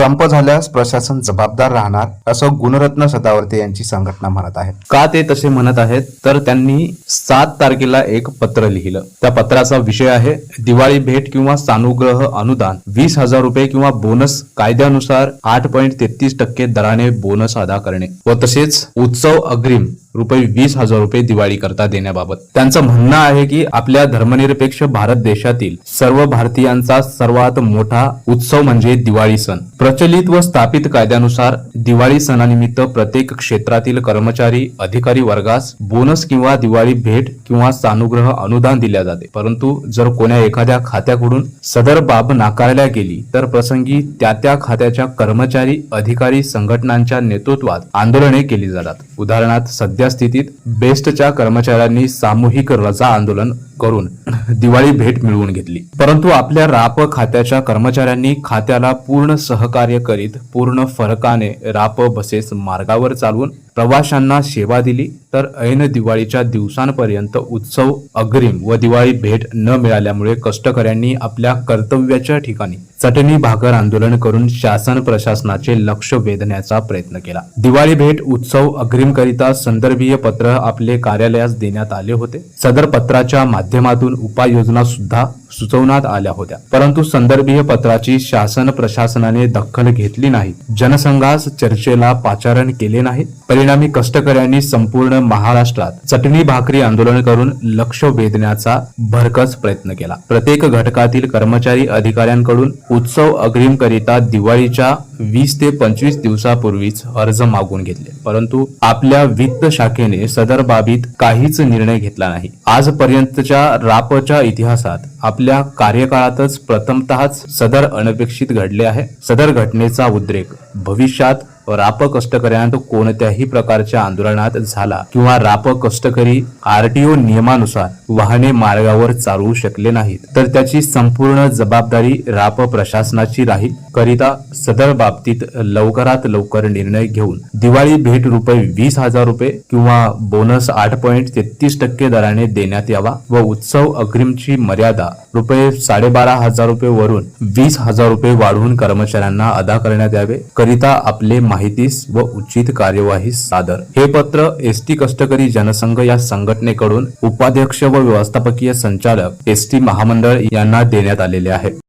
संप झाल्यास प्रशासन जबाबदार राहणार असं गुणरत्न सदावर्ते यांची संघटना म्हणत आहे का ते तसे म्हणत आहेत? तर त्यांनी सात तारखेला एक पत्र लिहिलं. त्या पत्राचा विषय आहे दिवाळी भेट किंवा सानुग्रह अनुदान वीस हजार रुपये किंवा बोनस कायद्यानुसार आठ पॉईंट तेहतीस टक्के दराने बोनस अदा करणे व तसेच उत्सव अग्रिम रुपये वीस हजार रुपये दिवाळी करता देण्याबाबत. त्यांचं म्हणणं आहे की आपल्या धर्मनिरपेक्ष भारत देशातील सर्व भारतीयांचा सर्वात मोठा उत्सव म्हणजे दिवाळी सण. प्रचलित व स्थापित कायद्यानुसार दिवाळी सणानिमित्त प्रत्येक क्षेत्रातील कर्मचारी अधिकारी वर्गास बोनस किंवा दिवाळी भेट किंवा सानुग्रह अनुदान दिल्या जाते. परंतु जर कोण्या एखाद्या खात्याकडून सदर बाब नाकारल्या गेली तर प्रसंगी त्या त्या खात्याच्या कर्मचारी अधिकारी संघटनांच्या नेतृत्वात आंदोलने केली जातात. उदाहरणार्थ सध्या स्थितीत बेस्टच्या कर्मचाऱ्यांनी सामूहिक रजा आंदोलन करून दिवाळी भेट मिळवून घेतली. परंतु आपल्या राप खात्याच्या कर्मचाऱ्यांनी खात्याला पूर्ण सहकार्य करीत पूर्ण फरकाने राप बसेस मार्गावर चालवून प्रवाशांना सेवा दिली तर ऐन दिवाळीच्या दिवसांपर्यंत उत्सव अग्रिम व दिवाळी भेट न मिळाल्यामुळे कष्टकऱ्यांनी आपल्या कर्तव्याच्या ठिकाणी चटणी भाकर आंदोलन करून शासन प्रशासनाचे लक्ष वेधण्याचा प्रयत्न केला. दिवाळी भेट उत्सव अग्रिम करिता संदर्भीय पत्र आपले कार्यालयास देण्यात आले होते. सदर पत्राच्या माध्यमातून माध्यमातून उपाययोजनासुद्धा सुचवण्यात आल्या होत्या. परंतु संदर्भीय पत्राची शासन प्रशासनाने दखल घेतली नाही. जनसंघास चर्चेला पाचारण केले नाही. परिणामी कष्टकऱ्यांनी संपूर्ण महाराष्ट्रात चटणी भाकरी आंदोलन करून लक्ष वेधण्याचा भरकस प्रयत्न केला. प्रत्येक घटकातील कर्मचारी अधिकाऱ्यांकडून उत्सव अग्रिम करिता दिवाळीच्या वीस ते पंचवीस दिवसापूर्वीच अर्ज मागून घेतले. परंतु आपल्या वित्त शाखेने सदर बाबीत काहीच निर्णय घेतला नाही. आजपर्यंतच्या रापच्या इतिहासात आपल्या कार्यकाळातच प्रथमतःच सदर अनपेक्षित घडले आहे. सदर घटनेचा उद्रेक. भविष्यात राप कष्टकऱ्यांत कोणत्याही प्रकारच्या आंदोलनात झाला किंवा राप कष्टकरी आरटीओ नियमानुसार वाहने मार्गावर चालवू शकले नाहीत. तर त्याची संपूर्ण जबाबदारी राप प्रशासनाची राहील. करिता सदर बाबतीत लवकरात लवकर निर्णय घेऊन दिवाळी भेट रुपये वीस हजार रुपये किंवा बोनस आठ पॉईंट तेहतीस टक्के दराने देण्यात यावा व उत्सव अग्रिमची मर्यादा रुपये साडेबारा हजार रुपये वरून वीस हजार रुपये वाढवून कर्मचाऱ्यांना अदा करण्यात यावे. करिता आपले माहितीस व उचित कार्यवाही सादर. हे पत्र एस टी कष्टकरी जनसंघ या संघटनेकडून उपाध्यक्ष व व्यवस्थापकीय संचालक एस टी महामंडळ यांना देण्यात आलेले आहे.